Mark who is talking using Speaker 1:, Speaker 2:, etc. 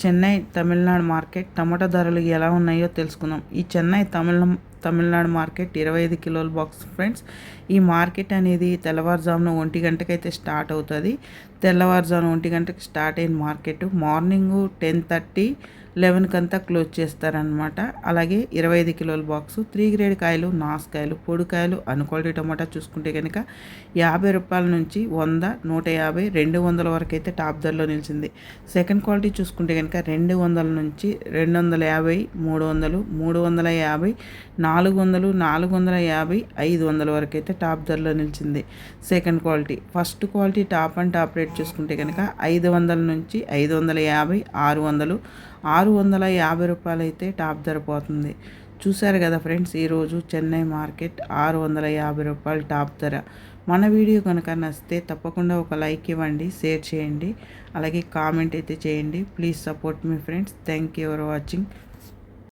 Speaker 1: Chennai Tamil Nadu market టమాటా ధరలు ఎలా ఉన్నాయో తెలుసుకుందాం. ఈ చెన్నై తమిళ తమిళనాడు మార్కెట్ ఇరవై ఐదు కిలోల బాక్స్ ఫ్రెండ్స్. ఈ మార్కెట్ అనేది తెల్లవారుజామున ఒంటి గంటకైతే స్టార్ట్ అవుతుంది. తెల్లవారుజామున ఒంటి గంటకి స్టార్ట్ అయిన మార్కెట్. మార్నింగ్ టెన్ థర్టీ లెవెన్కి అంతా క్లోజ్ చేస్తారనమాట అలాగే ఇరవై ఐదు కిలోల బాక్సు త్రీ గ్రేడ్ కాయలు నాసుకాయలు పొడికాయలు అనుకోల్టీ టమాటా చూసుకుంటే కనుక యాభై రూపాయల నుంచి వంద నూట యాభై రెండు వందల వరకు అయితే టాప్ ధరలో నిలిచింది. సెకండ్ క్వాలిటీ చూసుకుంటే కనుక రెండు వందల నుంచి రెండు వందల యాభై మూడు వందలు మూడు వందల యాభై నాలుగు వందలు నాలుగు వందల యాభై ఐదు వందల వరకు అయితే టాప్ ధరలో నిలిచింది second quality. First quality top and top rate చూసుకుంటే కనుక ఐదు వందల నుంచి ఐదు వందల యాభై ఆరు వందలు ఆరు వందల యాభై రూపాయలు అయితే టాప్ ధర పోతుంది. చూశారు కదా ఫ్రెండ్స్ ఈరోజు చెన్నై మార్కెట్ ఆరు వందల యాభై రూపాయలు టాప్ ధర. మన వీడియో కనుక నచ్చితే తప్పకుండా ఒక లైక్ ఇవ్వండి షేర్ చేయండి అలాగే కామెంట్ అయితే చేయండి. Please support me friends. Thank you for watching.